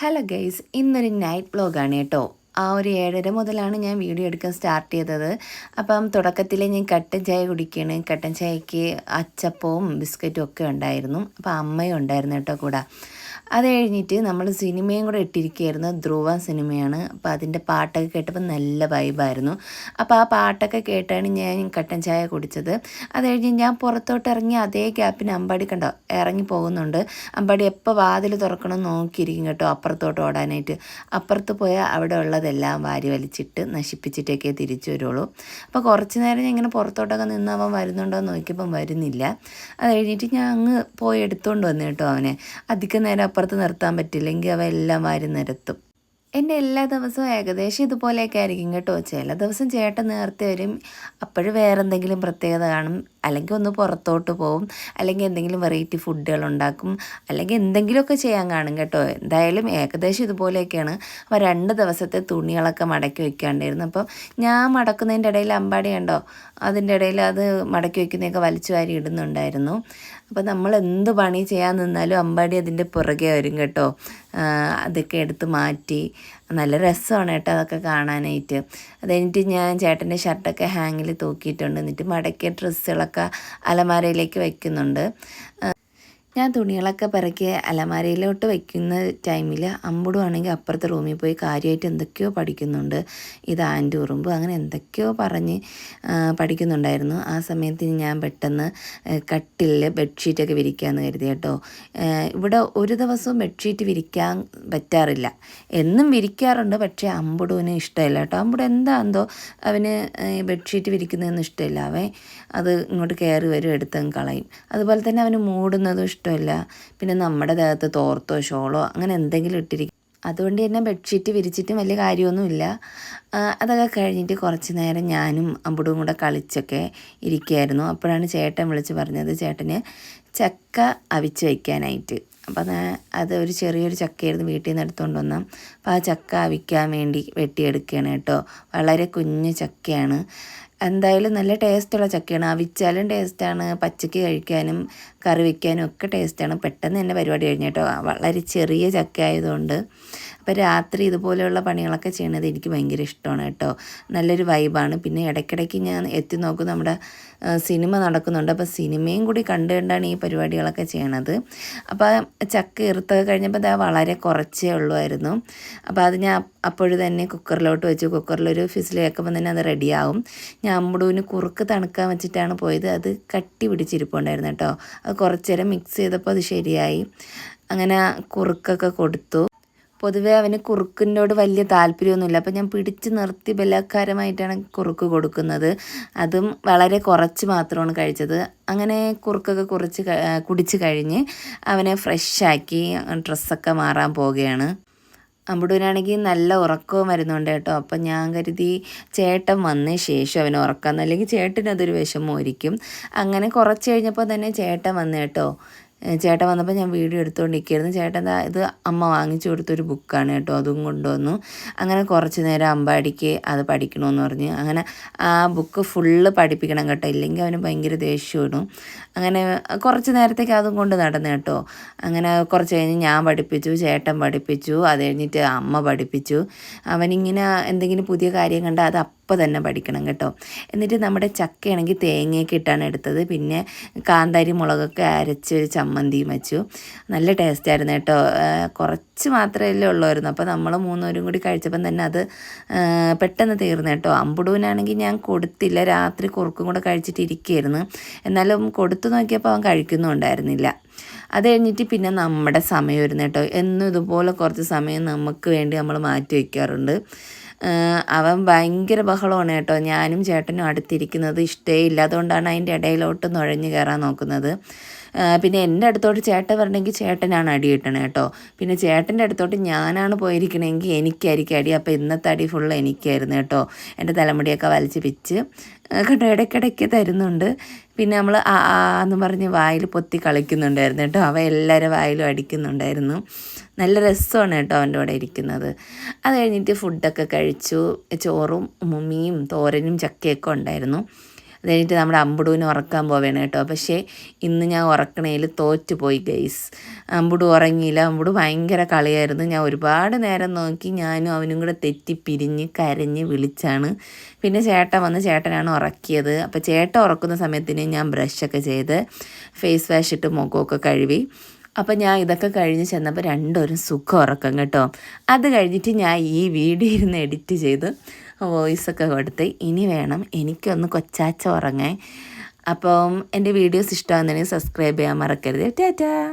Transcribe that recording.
Hello guys ഇന്നൊരു night ബ്ലോഗാണ് കേട്ടോ. ആ ഒരു ഏഴര മുതലാണ് ഞാൻ വീഡിയോ എടുക്കാൻ സ്റ്റാർട്ട് ചെയ്തത്. അപ്പം തുടക്കത്തിൽ ഞാൻ കട്ടൻ ചായ കുടിക്കുകയാണ് കട്ടൻ ചായക്ക് അച്ചപ്പവും ബിസ്ക്കറ്റും ഒക്കെ ഉണ്ടായിരുന്നു. അപ്പം അമ്മയും ഉണ്ടായിരുന്നു കേട്ടോ കൂടെ. അത് കഴിഞ്ഞിട്ട് നമ്മൾ സിനിമയും കൂടെ ഇട്ടിരിക്കുകയായിരുന്നു. ധ്രുവ സിനിമയാണ്. അപ്പോൾ അതിന്റെ പാട്ടൊക്കെ കേട്ടപ്പോൾ നല്ല വൈബായിരുന്നു. അപ്പോൾ ആ പാട്ടൊക്കെ കേട്ടാണ് ഞാൻ കട്ടൻ ചായ കുടിച്ചത്. അത് കഴിഞ്ഞ് ഞാൻ പുറത്തോട്ട് ഇറങ്ങി അതേ ഗ്യാപ്പിന് അമ്പാടി കണ്ടോ? ഇറങ്ങി പോകുന്നുണ്ട്. അമ്പാടി എപ്പോൾ വാതിൽ തുറക്കണം നോക്കിയിരിക്കും കേട്ടോ അപ്പുറത്തോട്ട് ഓടാനായിട്ട്. അപ്പുറത്ത് പോയാൽ അവിടെ ഉള്ളതെല്ലാം വാരി വലിച്ചിട്ട് നശിപ്പിച്ചിട്ടൊക്കെ തിരിച്ചു വരുള്ളൂ. അപ്പോൾ കുറച്ച് നേരം ഞാൻ ഇങ്ങനെ പുറത്തോട്ടൊക്കെ നിന്ന് അവൻ വരുന്നുണ്ടോ എന്ന് നോക്കിയപ്പം വരുന്നില്ല. അത് കഴിഞ്ഞിട്ട് ഞാൻ അങ്ങ് പോയി എടുത്തുകൊണ്ട് വന്നു കേട്ടോ അവനെ. അധികം നേരം അപ്പുറത്ത് നിർത്താൻ പറ്റില്ലെങ്കിൽ അവ എല്ലാം വാരി നിരത്തും. എന്റെ എല്ലാ ദിവസവും ഏകദേശം ഇതുപോലെയൊക്കെ ആയിരിക്കും കേട്ടോ. ചില ദിവസം ചേട്ടൻ നേരത്തെ വരും. അപ്പോഴും വേറെ എന്തെങ്കിലും പ്രത്യേകത കാണും. അല്ലെങ്കിൽ ഒന്ന് പുറത്തോട്ട് പോവും. അല്ലെങ്കിൽ എന്തെങ്കിലും വെറൈറ്റി ഫുഡുകൾ ഉണ്ടാക്കും. അല്ലെങ്കിൽ എന്തെങ്കിലുമൊക്കെ ചെയ്യാൻ കാണും കേട്ടോ. എന്തായാലും ഏകദേശം ഇതുപോലെയൊക്കെയാണ്. അപ്പോൾ രണ്ട് ദിവസത്തെ തുണികളൊക്കെ മടക്കി വെക്കാണ്ടായിരുന്നു. അപ്പോൾ ഞാൻ മടക്കുന്നതിന്റെ ഇടയിൽ അമ്പാടി കണ്ടോ? അതിന്റെ ഇടയിൽ അത് മടക്കി വയ്ക്കുന്നതൊക്കെ വലിച്ചു വാരി ഇടുന്നുണ്ടായിരുന്നു. അപ്പോൾ നമ്മൾ എന്ത് പണി ചെയ്യാൻ നിന്നാലും അമ്പാടി അതിന്റെ പുറകെ വരും കേട്ടോ. അതൊക്കെ എടുത്ത് മാറ്റി. നല്ല രസമാണ് കേട്ടോ അതൊക്കെ കാണാനായിട്ട്. അത് ഞാൻ ചേട്ടന്റെ ഷർട്ടൊക്കെ ഹാങ്ങിൽ തൂക്കിയിട്ടുണ്ട്. എന്നിട്ട് മടക്കിയ ഡ്രസ്സുകളൊക്കെ അലമാരയിലേക്ക് വയ്ക്കുന്നുണ്ട് ഞാൻ തുണികളൊക്കെ പിറക്കി അലമാരയിലോട്ട് വയ്ക്കുന്ന ടൈമിൽ അമ്പുടുവാണെങ്കിൽ അപ്പുറത്തെ റൂമിൽ പോയി കാര്യമായിട്ട് എന്തൊക്കെയോ പഠിക്കുന്നുണ്ട്. ഇത് ആന്റി ഉറുമ്പ് അങ്ങനെ എന്തൊക്കെയോ പറഞ്ഞ് പഠിക്കുന്നുണ്ടായിരുന്നു. ആ സമയത്ത് ഞാൻ പെട്ടെന്ന് കട്ടിലിൽ ബെഡ്ഷീറ്റൊക്കെ വിരിക്കാമെന്ന് കരുതി കേട്ടോ. ഇവിടെ ഒരു ദിവസവും ബെഡ്ഷീറ്റ് വിരിക്കാൻ പറ്റാറില്ല. എന്നും വിരിക്കാറുണ്ട് പക്ഷേ അമ്പുടുവിന് ഇഷ്ടമില്ല കേട്ടോ. അമ്പുടു എന്താന്തോ അവന് ബെഡ്ഷീറ്റ് വിരിക്കുന്നതൊന്നും ഇഷ്ടമില്ല. അവൻ അത് ഇങ്ങോട്ട് കയറി വരും എടുത്തങ്ങ് കളയും. അതുപോലെ തന്നെ അവന് മൂടുന്നതും ഇഷ്ടമില്ല. പിന്നെ നമ്മുടെ ദേഹത്ത് തോർത്തോ ഷോളോ അങ്ങനെ എന്തെങ്കിലും ഇട്ടിരിക്കും. അതുകൊണ്ട് തന്നെ ബെഡ്ഷീറ്റ് വിരിച്ചിട്ടും വലിയ കാര്യമൊന്നുമില്ല. അതൊക്കെ കഴിഞ്ഞിട്ട് കുറച്ച് നേരം ഞാനും അമ്പുടും കൂടെ കളിച്ചൊക്കെ ഇരിക്കുകയായിരുന്നു. അപ്പോഴാണ് ചേട്ടൻ വിളിച്ച് പറഞ്ഞത് ചേട്ടന് ചക്ക അവിച്ച് വയ്ക്കാനായിട്ട്. അപ്പം അത് ഒരു ചെറിയൊരു ചക്കയായിരുന്നു വീട്ടിൽ നിന്ന് എടുത്തുകൊണ്ട് വന്ന. അപ്പോൾ ആ ചക്ക അവിക്കാൻ വേണ്ടി വെട്ടിയെടുക്കുകയാണ് കേട്ടോ. വളരെ കുഞ്ഞു ചക്കയാണ്. എന്തായാലും നല്ല ടേസ്റ്റുള്ള ചക്കയാണ്. അവിച്ചാലും ടേസ്റ്റാണ്. പച്ചയ്ക്ക് കഴിക്കാനും കറി വയ്ക്കാനും ഒക്കെ ടേസ്റ്റാണ്. പെട്ടെന്ന് തന്നെ പരിപാടി കഴിഞ്ഞു കേട്ടോ. വളരെ ചെറിയ ചക്ക ആയതുകൊണ്ട്. അപ്പോൾ രാത്രി ഇതുപോലെയുള്ള പണികളൊക്കെ ചെയ്യണത് എനിക്ക് ഭയങ്കര ഇഷ്ടമാണ് കേട്ടോ. നല്ലൊരു വൈബാണ് പിന്നെ ഇടയ്ക്കിടയ്ക്ക് ഞാൻ എത്തി നോക്കും നമ്മുടെ സിനിമ നടക്കുന്നുണ്ട്. അപ്പോൾ സിനിമയും കൂടി കണ്ടു കണ്ടാണ് ഈ പരിപാടികളൊക്കെ ചെയ്യണത്. അപ്പോൾ ചക്ക ഇറുത്തൊക്കെ കഴിഞ്ഞപ്പോൾ അത് വളരെ കുറച്ചേ ഉള്ളുമായിരുന്നു അപ്പോൾ അത് ഞാൻ അപ്പോഴും തന്നെ കുക്കറിലോട്ട് വെച്ചു. കുക്കറിലൊരു ഫിസിൽ വെക്കുമ്പോൾ തന്നെ അത് റെഡിയാവും. ഞാൻ അമ്പടൂവിന് കുറുക്ക് തണുക്കാൻ വെച്ചിട്ടാണ് പോയത്. അത് കട്ടി പിടിച്ചിരിപ്പുണ്ടായിരുന്നു കേട്ടോ. അത് കുറച്ചേരം മിക്സ് ചെയ്തപ്പോൾ അത് ശരിയായി. അങ്ങനെ കുറുക്കൊക്കെ കൊടുത്തു. പൊതുവേ അവന് കുറുക്കിനോട് വലിയ താല്പര്യമൊന്നുമില്ല. അപ്പം ഞാൻ പിടിച്ച് നിർത്തി ബലാത്കാരമായിട്ടാണ് കുറുക്ക് കൊടുക്കുന്നത്. അതും വളരെ കുറച്ച് മാത്രമാണ് കഴിച്ചത്. അങ്ങനെ കുറുക്കൊക്കെ കുറച്ച് കുടിച്ച് കഴിഞ്ഞ് അവനെ ഫ്രഷാക്കി ഡ്രസ്സൊക്കെ മാറാൻ പോവുകയാണ്. അമ്പുടൂനാണെങ്കിൽ നല്ല ഉറക്കവും വരുന്നുണ്ട് കേട്ടോ. അപ്പം ഞാൻ കരുതി ചേട്ടൻ വന്ന ശേഷം അവന് ഉറക്കാമെന്ന് അല്ലെങ്കിൽ ചേട്ടനതൊരു വിഷമമായിരിക്കും അങ്ങനെ കുറച്ച് കഴിഞ്ഞപ്പോൾ തന്നെ ചേട്ടൻ വന്നു കേട്ടോ. ചേട്ടൻ വന്നപ്പോൾ ഞാൻ വീഡിയോ എടുത്തുകൊണ്ടിരിക്കുകയായിരുന്നു ചേട്ടൻ ഇത് അമ്മ വാങ്ങിച്ചു കൊടുത്തൊരു ബുക്കാണ് കേട്ടോ അതും കൊണ്ടുവന്നു. അങ്ങനെ കുറച്ച് നേരം അമ്പാടിക്ക് അത് പഠിക്കണമെന്ന് പറഞ്ഞ്. അങ്ങനെ ആ ബുക്ക് ഫുള്ള് പഠിപ്പിക്കണം കേട്ടോ ഇല്ലെങ്കിൽ അവന് ഭയങ്കര ദേഷ്യമാണ് അങ്ങനെ കുറച്ച് നേരത്തേക്ക് അതും കൊണ്ട് നടന്നു കേട്ടോ. അങ്ങനെ കുറച്ച് കഴിഞ്ഞ് ഞാൻ പഠിപ്പിച്ചു ചേട്ടൻ പഠിപ്പിച്ചു അത് കഴിഞ്ഞിട്ട് അമ്മ പഠിപ്പിച്ചു. അവനിങ്ങനെ എന്തെങ്കിലും പുതിയ കാര്യം കണ്ടാൽ അത് അപ്പം തന്നെ പഠിക്കണം കേട്ടോ. എന്നിട്ട് നമ്മുടെ ചക്കയാണെങ്കിൽ തേങ്ങയൊക്കെ ഇട്ടാണ് എടുത്തത്. പിന്നെ കാന്താരി മുളകൊക്കെ അരച്ച് ഒരു ചമ്മന്തിയും വെച്ചു. നല്ല ടേസ്റ്റായിരുന്നു കേട്ടോ. കുറച്ച് മാത്രമല്ലേ ഉള്ളായിരുന്നു. അപ്പോൾ നമ്മൾ മൂന്നുപേരും കൂടി കഴിച്ചപ്പം തന്നെ അത് പെട്ടെന്ന് തീർന്നു കേട്ടോ. അമ്പുടൂനാണെങ്കിൽ ഞാൻ കൊടുത്തില്ല. രാത്രി കുറുക്കും കൂടെ കഴിച്ചിട്ട് ഇരിക്കുകയായിരുന്നു എന്നാലും കൊടുത്തു നോക്കിയപ്പോൾ അവൻ കഴിക്കുന്നുണ്ടായിരുന്നില്ല അത് കഴിഞ്ഞിട്ട് പിന്നെ നമ്മുടെ സമയം വരുന്നു കേട്ടോ. എന്നും ഇതുപോലെ കുറച്ച് സമയം നമുക്ക് വേണ്ടി നമ്മൾ മാറ്റി വയ്ക്കാറുണ്ട്. അവൻ ഭയങ്കര ബഹളമാണ് കേട്ടോ. ഞാനും ചേട്ടനും അടുത്തിരിക്കുന്നത് ഇഷ്ടേ ഇല്ല അതുകൊണ്ടാണ് അതിന്റെ ഇടയിലോട്ട് നുഴഞ്ഞു കയറാൻ നോക്കുന്നത്. പിന്നെ എന്റെ അടുത്തോട്ട് ചേട്ടൻ വരണമെങ്കിൽ ചേട്ടനാണ് അടി കിട്ടണേ കേട്ടോ. പിന്നെ ചേട്ടന്റെ അടുത്തോട്ട് ഞാനാണ് പോയിരിക്കണമെങ്കിൽ എനിക്കായിരിക്കും അടി. അപ്പോൾ ഇന്നത്തെ അടി ഫുൾ എനിക്കായിരുന്നു കേട്ടോ. എന്റെ തലമുടിയൊക്കെ വലിച്ച് പിച്ച്. കേട്ടോ ഇടയ്ക്കിടയ്ക്ക് തരുന്നുണ്ട്. പിന്നെ നമ്മൾ ആ എന്ന് പറഞ്ഞ് വായിൽ പൊത്തി കളിക്കുന്നുണ്ടായിരുന്നു കേട്ടോ. അവ എല്ലാവരും വായിലും അടിക്കുന്നുണ്ടായിരുന്നു. നല്ല രസമാണ് കേട്ടോ അവന്റെ കൂടെ ഇരിക്കുന്നത്. അത് കഴിഞ്ഞിട്ട് ഫുഡൊക്കെ കഴിച്ചു. ചോറും മുമ്മിയും തോരനും ചക്കയൊക്കെ ഉണ്ടായിരുന്നു. അത് കഴിഞ്ഞിട്ട് നമ്മുടെ അമ്പുടുവിനെ ഉറക്കാൻ പോവേണം കേട്ടോ. പക്ഷേ ഇന്ന് ഞാൻ ഉറക്കണേൽ തോറ്റു പോയി ഗൈസ്. അമ്പുടു ഉറങ്ങിയില്ല. അമ്പുടു ഭയങ്കര കളിയായിരുന്നു. ഞാൻ ഒരുപാട് നേരം നോക്കി ഞാനും അവനും കൂടെ തെറ്റി പിരിഞ്ഞ് കരഞ്ഞ് വിളിച്ചാണ്. പിന്നെ ചേട്ടൻ വന്ന് ചേട്ടനാണ് ഉറക്കിയത്. അപ്പോൾ ചേട്ടൻ ഉറക്കുന്ന സമയത്തിന് ഞാൻ ബ്രഷൊക്കെ ചെയ്ത് ഫേസ് വാഷ് ഇട്ട് മുഖമൊക്കെ കഴുകി. അപ്പം ഞാൻ ഇതൊക്കെ കഴിഞ്ഞ് ചെന്നപ്പോൾ രണ്ടുപേരും സുഖം ഉറക്കം കേട്ടോ. അത് കഴിഞ്ഞിട്ട് ഞാൻ ഈ വീഡിയോ ഇരുന്ന് എഡിറ്റ് ചെയ്ത് വോയിസൊക്കെ കൊടുത്ത് ഇനി വേണം എനിക്കൊന്ന് കൊച്ചാച്ച ഉറങ്ങാൻ. അപ്പം എന്റെ വീഡിയോസ് ഇഷ്ടമാകുന്നതിന് സബ്സ്ക്രൈബ് ചെയ്യാൻ മറക്കരുത്. ടാറ്റാ.